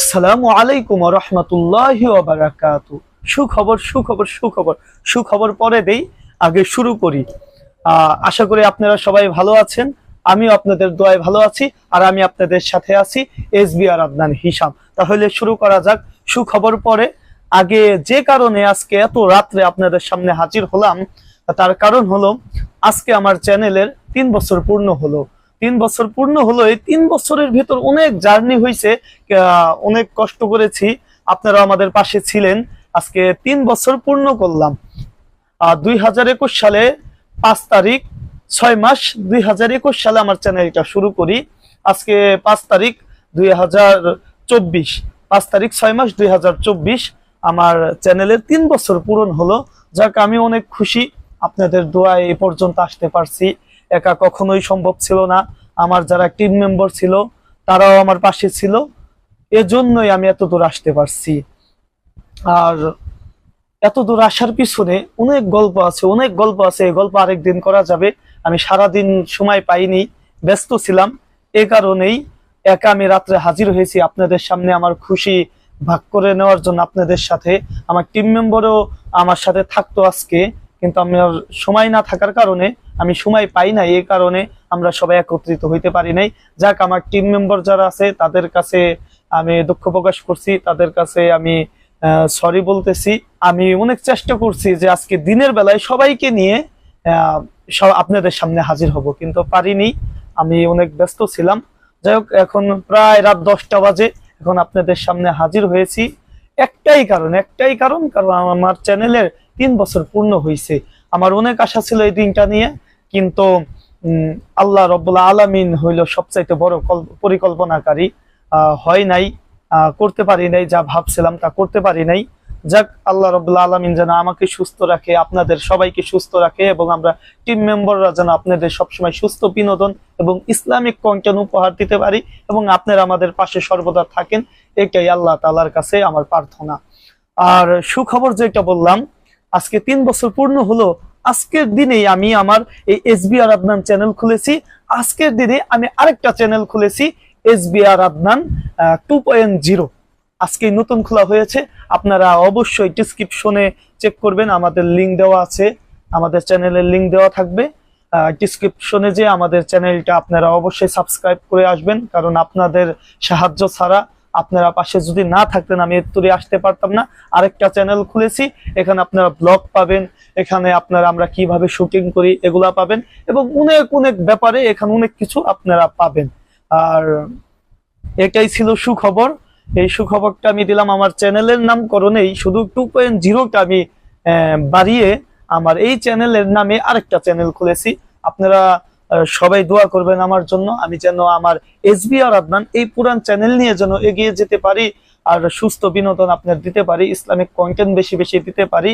আসসালামু আলাইকুম রহমতুল্লাহ বারাকাত। সুখবর সুখবর সুখবর সুখবর পরে দেই, আগে শুরু করি। আশা করি আপনারা সবাই ভালো আছেন, আমিও আপনাদের দোয়ায় ভালো আছি, আর আমি আপনাদের সাথে আছি S B R Adnan Hisham. তাহলে শুরু করা যাক, সুখবর পরে। আগে যে কারণে আজকে এত রাত্রে আপনাদের সামনে হাজির হলাম, তার কারণ হলো, আজকে আমার চ্যানেলের তিন বছর পূর্ণ হলো। তিন বছর পূর্ণ হলো, এই তিন বছরের ভিতর অনেক জার্নি হয়েছে অনেক কষ্ট করেছি, আপনারা আমাদের পাশে ছিলেন, আজকে তিন বছর পূর্ণ করলাম। দুই হাজার একুশ সালে পাঁচ তারিখ, ছয় মাস, দুই হাজার একুশ সালে আমার চ্যানেলটা শুরু করি। আজকে পাঁচ তারিখ, দুই হাজার চব্বিশ। পাঁচ তারিখ, ছয় মাস, দুই হাজার চব্বিশ, আমার চ্যানেলের তিন বছর পূরণ হলো। যাক, আমি অনেক খুশি, আপনাদের দোয়ায় এ পর্যন্ত আসতে পারছি। একা কখনোই সম্ভব ছিল না। আমার যারা টিম মেম্বার ছিল, তারাও আমার পাশে ছিল। এজন্যই আমি এত দূর আসতে পারছি। আর এত দূর আসার পিছনে অনেক গল্প আছে, অনেক গল্প আছে। এই গল্প আরেকদিন করা যাবে। আমি সারাদিন সময় পাইনি, ব্যস্ত ছিলাম। এ কারণেই একা আমি রাত্রে হাজির হয়েছি আপনাদের সামনে আমার খুশি ভাগ করে নেওয়ার জন্য আপনাদের সাথে। আমার টিম মেম্বারও আমার সাথে থাকতো আজকে। কিন্তু আমার সময় না থাকার কারণে, আমি সময় পাই না এই কারণে আমরা সবাই একত্রিত হইতে পারি নাই। যাক, আমার টিম মেম্বার যারা আছে, তাদের কাছে আমি দুঃখ প্রকাশ করছি, তাদের কাছে আমি সরি বলতেছি। আমি অনেক চেষ্টা করছি যে আজকে দিনের বেলায় সবাইকে নিয়ে সব আপনাদের সামনে হাজির হব, কিন্তু পারিনি। আমি অনেক ব্যস্ত ছিলাম। যাই হোক, এখন প্রায় রাত দশটা বাজে, এখন আপনাদের সামনে হাজির হয়েছি। একটাই কারণ একটাই কারণ কারণ আমার চ্যানেলের তিন বছর পূর্ণ হয়েছে আমার অনেক আশা ছিল এই দিনটা নিয়ে, কিন্তু আল্লাহ রব্বুল্লাহ আলামিন হইল সবচাইতে বড় পরিকল্পনাকারী। হয় নাই করতে পারি নাই, যা ভাবছিলাম তা করতে পারি নাই। যাক, আল্লাহ রব্বুল্লাহ আলামিন যেন আমাকে সুস্থ রাখে, আপনাদের সবাইকে সুস্থ রাখে এবং আমরা টিম মেম্বাররা যেন আপনাদের সবসময় সুস্থ বিনোদন এবং ইসলামিক কন্টেন্ট উপহার দিতে পারি এবং আপনারা আমাদের পাশে সর্বদা থাকেন, এটাই আল্লাহ তালার কাছে আমার প্রার্থনা। আর সুখবর যেটা বললাম আজকে তিন বছর পূর্ণ হলো, আজকের দিনেই আমি আমার এই S B R Adnan channel খুলেছি। আজকের দিনে আমি আরেকটা চ্যানেল খুলেছি S B R Adnan two point zero আজকে নতুন খোলা হয়েছে। আপনারা অবশ্যই ডিসক্রিপশনে চেক করবেন, আমাদের লিঙ্ক দেওয়া আছে। আমাদের চ্যানেলের লিঙ্ক দেওয়া থাকবে। ডিসক্রিপশনে যে আমাদের চ্যানেলটা আপনারা অবশ্যই সাবস্ক্রাইব করে আসবেন, কারণ আপনাদের সাহায্য ছাড়া আপনারা পাশে যদি না থাকতেন, আমি এত্তরে আসতে পারতাম না। আরেকটা চ্যানেল খুলেছি, এখানে আপনারা ব্লগ পাবেন, এখানে আপনারা আমরা কীভাবে শুটিং করি, এগুলা পাবেন এবং অনেক অনেক ব্যাপারে এখানে অনেক কিছু আপনারা পাবেন। আর এটাই ছিল সুখবর। এই সুখবরটা আমি দিলাম আমার চ্যানেলের নামকরণেই, শুধু টু পয়েন্ট জিরোটা আমি বাড়িয়ে আমার এই চ্যানেলের নামে আরেকটা চ্যানেল খুলেছি। আপনারা সবাই দোয়া করবেন আমার জন্য। আমি যেন আমার এস বি আর আদনান এই পুরান চ্যানেল নিয়ে যেন এগিয়ে যেতে পারি আর সুস্থ বিনোদন আপনার দিতে পারি, ইসলামিক কন্টেন্ট বেশি বেশি দিতে পারি।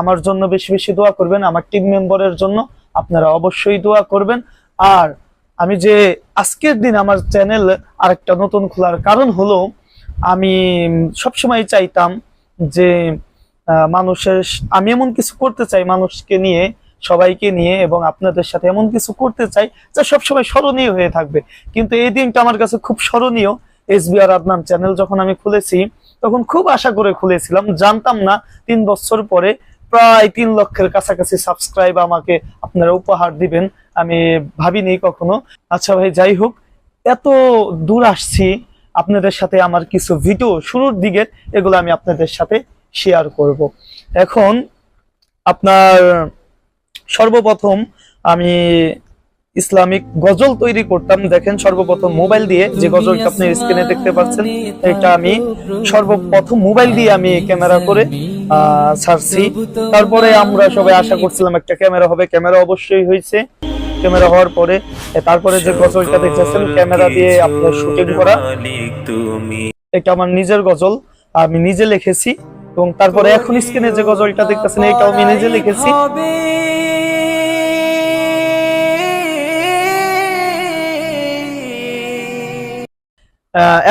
আমার জন্য বেশি বেশি দোয়া করবেন, আমার টিম মেম্বারের জন্য আপনারা অবশ্যই দোয়া করবেন। আর আমি যে আজকের দিন আমার চ্যানেল আরেকটা নতুন খোলার কারণ হলো, আমি সবসময় চাইতাম যে মানুষের, আমি এমন কিছু করতে চাই মানুষকে নিয়ে সবাইকে নিয়ে এবং আপনাদের সাথে এমন কিছু করতে চাই যা সবসময় স্মরণীয় হয়ে থাকবে। কিন্তু এই দিনটা আমার কাছে খুব স্মরণীয়। S B R Adnan channel যখন আমি খুলেছি, তখন খুব আশা করে খুলেছিলাম। জানতাম না, তিন বছর পরে প্রায় তিন লক্ষের কাছাকাছি সাবস্ক্রাইব আমাকে আপনারা উপহার দিবেন। আমি ভাবিনি কখনো। আচ্ছা ভাই, যাই হোক, এত দূর আসছি আপনাদের সাথে আমার কিছু ভিডিও শুরুর দিকে, এগুলো আমি আপনাদের সাথে শেয়ার করব। এখন আপনার সর্বপ্রথম আমি ইসলামিক গজল তৈরি করতাম। দেখেন, সর্বপ্রথম মোবাইল দিয়ে যে গজলটা আপনি স্ক্রিনে দেখতে পাচ্ছেন, এটা আমি সর্বপ্রথম মোবাইল দিয়ে আমি ক্যামেরা করে ছাড়ছি। তারপরে আমরা সবাই আশা করছিলাম একটা ক্যামেরা হবে। ক্যামেরা অবশ্যই হয়েছে। ক্যামেরা হওয়ার পরে তারপরে যে গজলটা দেখতেছেন ক্যামেরা দিয়ে আপনার শুটিং করা, এটা আমার নিজের গজল। আমি নিজে লিখেছি এবং তারপরে এখন স্ক্রিনে যে গজলটা দেখতেছেন, এটাও আমি নিজে লিখেছি।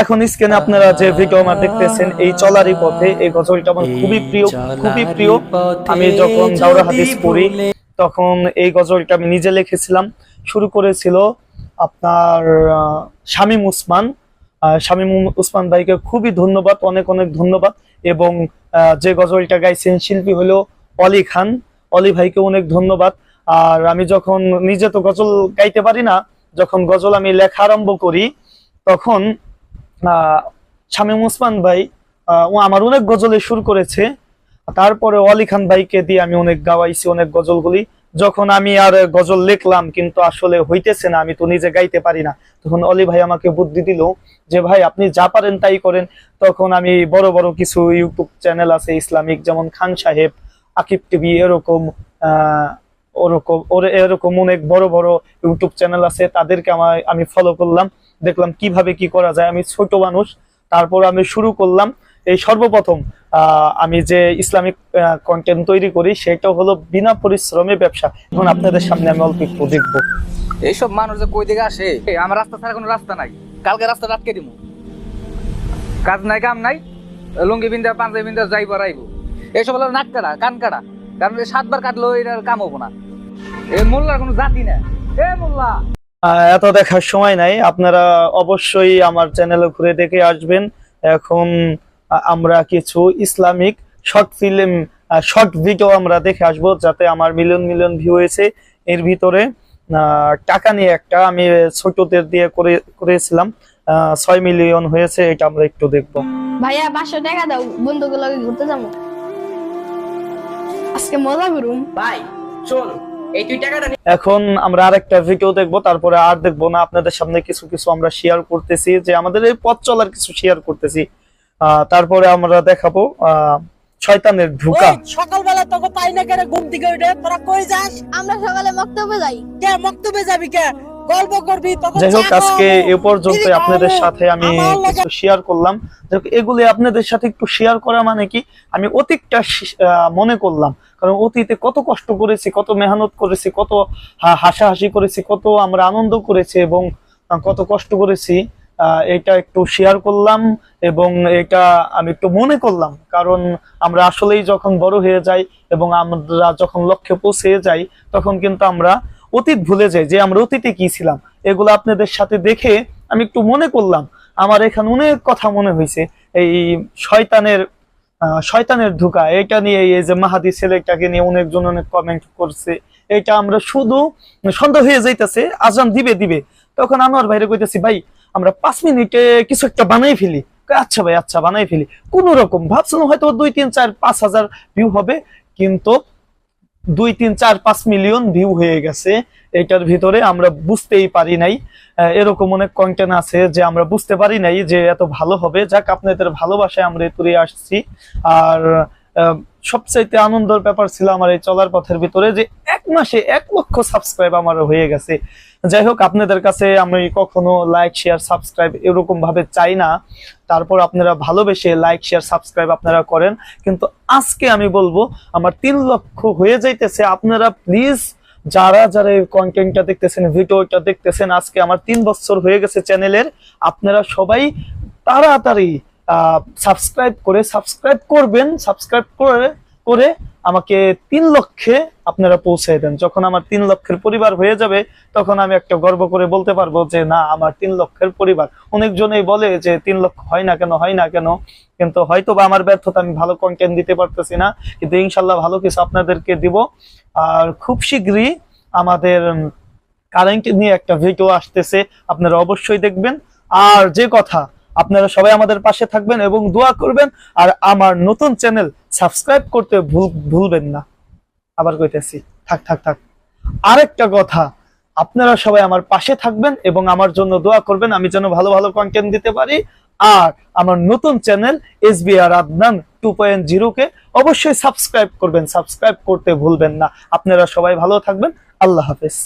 এখন স্ক্রিনে আপনারা যে ভিডিও আমার দেখতেছেন এই চলারই পথে এই গজলটা আমার খুবই প্রিয় খুবই প্রিয়। আমি যখন দাওরা হাদিস পড়ি তখন এই গজলটা আমি নিজে লিখেছিলাম। শুরু করেছিল আপনার শামীম উসমান। শামীম উসমান ভাইকে খুবই ধন্যবাদ অনেক অনেক ধন্যবাদ। এবং যে গজলটা গাইছেন শিল্পী হলো অলি খান। অলি ভাইকে অনেক ধন্যবাদ। আর আমি যখন নিজে তো গজল গাইতে পারি না যখন গজল আমি লেখা আরম্ভ করি তখন শামীম উসমান ভাই ও আমার অনেক গজলে সুর করেছে। তারপরে অলি খান ভাইকে দিয়ে আমি অনেক গাওয়াইছি, অনেক গজলগুলি যখন আমি আর গজল লিখলাম, কিন্তু আসলে হইতেছে না, আমি তো নিজে গাইতে পারি না। তখন অলি ভাই আমাকে বুদ্ধি দিল যে, ভাই, আপনি যা পারেন তাই করেন। তখন আমি বড় বড় কিছু ইউটিউব চ্যানেল আছে, ইসলামিক, যেমন খান সাহেব, আকিব টিভি, এরকম ওরকম, ওর এরকম অনেক বড় বড় ইউটিউব চ্যানেল আছে, তাদেরকে আমার আমি ফলো করলাম। দেখলাম কীভাবে কি করা যায়। আমি ছোট মানুষ, তারপর আমি শুরু করলাম এই সর্বপ্রথম আমি যে ইসলামিক কন্টেন্ট তৈরি করি সেটা হলো বিনা পরিশ্রমে ব্যবসা। এখন আপনাদের সামনে আমি অল্প একটু দেখব। এইসব মানুষ যে কই দিকে আসে আমার রাস্তা ছাড়া কোনো রাস্তা নাই। কালকে রাস্তা আটকে দিব কাজ নাই, কাম নাই, লুঙ্গি বিন্দা পাঞ্জাবি বিন্দা যাইব আর আইব এইসব হলো নাক কাটা, কান কাটা। কারণ সাতবার কাটলো এটার কাম হব না। এ মোল্লার কোনো জাতি না এ মোল্লা! এত দেখার সময় নাই। আপনারা অবশ্যই আমার চ্যানেলে ঘুরে দেখে আসবেন। এখন আমরা কিছু Islamic short film short video আমরা দেখে আসব যাতে আমার মিলিয়ন মিলিয়ন ভিউ হয়েছে। এর ভিতরে আহ, টাকা নিয়ে একটা আমি ছোটদের দিয়ে করে করেছিলাম। আহ, ছয় মিলিয়ন হয়েছে এটা আমরা একটু দেখব। ভাইয়া পাঁচশো টাকা দাও বন্ধুগুলো ঘুরতে যাব। আজকে মজা করুম। ভাই নে। এখন আমরা আরেকটা ভিডিও দেখব তারপরে আর দেখব না। আপনাদের সামনে কিছু কিছু আমরা শেয়ার করতেছি যে আমাদের এই পথ চলার কিছু শেয়ার করতেছি। আহ, তারপরে আমরা দেখাবো আহ, শয়তানের ঢুকা। সকালবেলা তোকে পাই না কেন ঘুম থেকে উঠে? তোরা কই যাস? আমরা সকালে মক্তবে যাই। কে মক্তবে যাবি কে? গল্প করবি যাই হোক আজকে এ পর্যন্ত আপনাদের সাথে আমি কিছু শেয়ার করলাম। এগুলি আপনাদের সাথে একটু শেয়ার করা মানে কি আমি অতীতটা মনে করলাম। কারণ অতীতে কত কষ্ট করেছি কত মেহনত করেছি কত হাসাহাসি করেছি কত আমরা আনন্দ করেছি এবং কত কষ্ট করেছি আহ, এটা একটু শেয়ার করলাম এবং এটা আমি একটু মনে করলাম। কারণ আমরা আসলেই যখন বড় হয়ে যাই এবং আমরা যখন লক্ষ্যে পৌঁছে যাই তখন কিন্তু আমরা অতীত ভুলে যাই যে আমরা অতীতে কি ছিলাম, এগুলো আপনাদের সাথে দেখে আমি একটু মনে করলাম। আমার এখানে অনেক কথা মনে হয়েছে। এই শয়তানের শয়তানের ধোকা, এটা নিয়ে এই যে মাহাদি ছেলেটাকে নিয়ে অনেকজন অনেক কমেন্ট করছে। এটা আমরা শুধু সন্দেহ হয়ে যাইতেছে, আজান দিবে দিবে। তখন আমার বাইরে কইতেছি, ভাই, আমরা পাঁচ মিনিটে কিছু একটা বানাই ফেলি। আচ্ছা ভাই আচ্ছা বানাই ফেলি। কোন রকম, ভাবছিলাম হয়তো দুই, তিন, চার, পাঁচ হাজার ভিউ হবে, কিন্তু দুই, তিন, চার, পাঁচ মিলিয়ন ভিউ হয়ে গেছে। এটার ভিতরে আমরা বুঝতেই পারি নাই। এরকম অনেক কন্টেন্ট আছে যে আমরা বুঝতে পারি নাই যে এত ভালো হবে। যাক, আপনাদের ভালোবাসায় আমরা তুলে আসছি। আর সবচাইতে আনন্দের ব্যাপার ছিল আমার এই চলার পথের ভিতরে যে এক মাসে এক লক্ষ সাবস্ক্রাইব আমার হয়ে গেছে। যাই হোক আপনাদের কাছে আমি কখনো লাইক শেয়ার সাবস্ক্রাইব এরকম ভাবে চাই না। তারপর আপনারা ভালোবেসে লাইক শেয়ার সাবস্ক্রাইব আপনারা করেন। কিন্তু আজকে আমি বলব, আমার তিন লক্ষ হয়ে যাইতেছে। আপনারা প্লিজ যারা যারা এই কন্টেন্টটা দেখতেছেন ভিডিওটা দেখতেছেন, আজকে আমার তিন বছর হয়ে গেছে চ্যানেলের আপনারা সবাই তাড়াতাড়ি সাবস্ক্রাইব করে সাবস্ক্রাইব করবেন। সাবস্ক্রাইব করে করে আমাকে তিন লক্ষে আপনারা পৌঁছে দেন। যখন আমার তিন লক্ষের পরিবার হয়ে যাবে, তখন আমি একটা গর্ব করে বলতে পারব যে, না, আমার তিন লক্ষের পরিবার। অনেকজনেই বলে যে, তিন লক্ষ হয় না কেন, হয় না কেন? কিন্তু হয়তো বা আমার ব্যর্থতা আমি ভালো কন্টেন্ট দিতে পারতেছি না। কিন্তু ইনশাল্লাহ ভালো কিছু আপনাদেরকে দিব। আর খুব শীঘ্রই আমাদের কারেন্ট নিয়ে একটা ভিডিও আসতেছে। আপনারা অবশ্যই দেখবেন। আর যে কথা আপনারা সবাই আমাদের পাশে থাকবেন এবং দোয়া করবেন। আর আমার নতুন চ্যানেল সাবস্ক্রাইব করতে ভুল, ভুলবেন না। আবার কইতেছি, থাক থাক থাক। আরেকটা কথা, আপনারা সবাই আমার পাশে থাকবেন এবং আমার জন্য দোয়া করবেন, আমি যেন ভালো ভালো কন্টেন্ট দিতে পারি। আর আমার নতুন channel S B R Adnan two point zero কে অবশ্যই সাবস্ক্রাইব করবেন, সাবস্ক্রাইব করতে ভুলবেন না। আপনারা সবাই ভালো থাকবেন। আল্লাহ হাফেজ।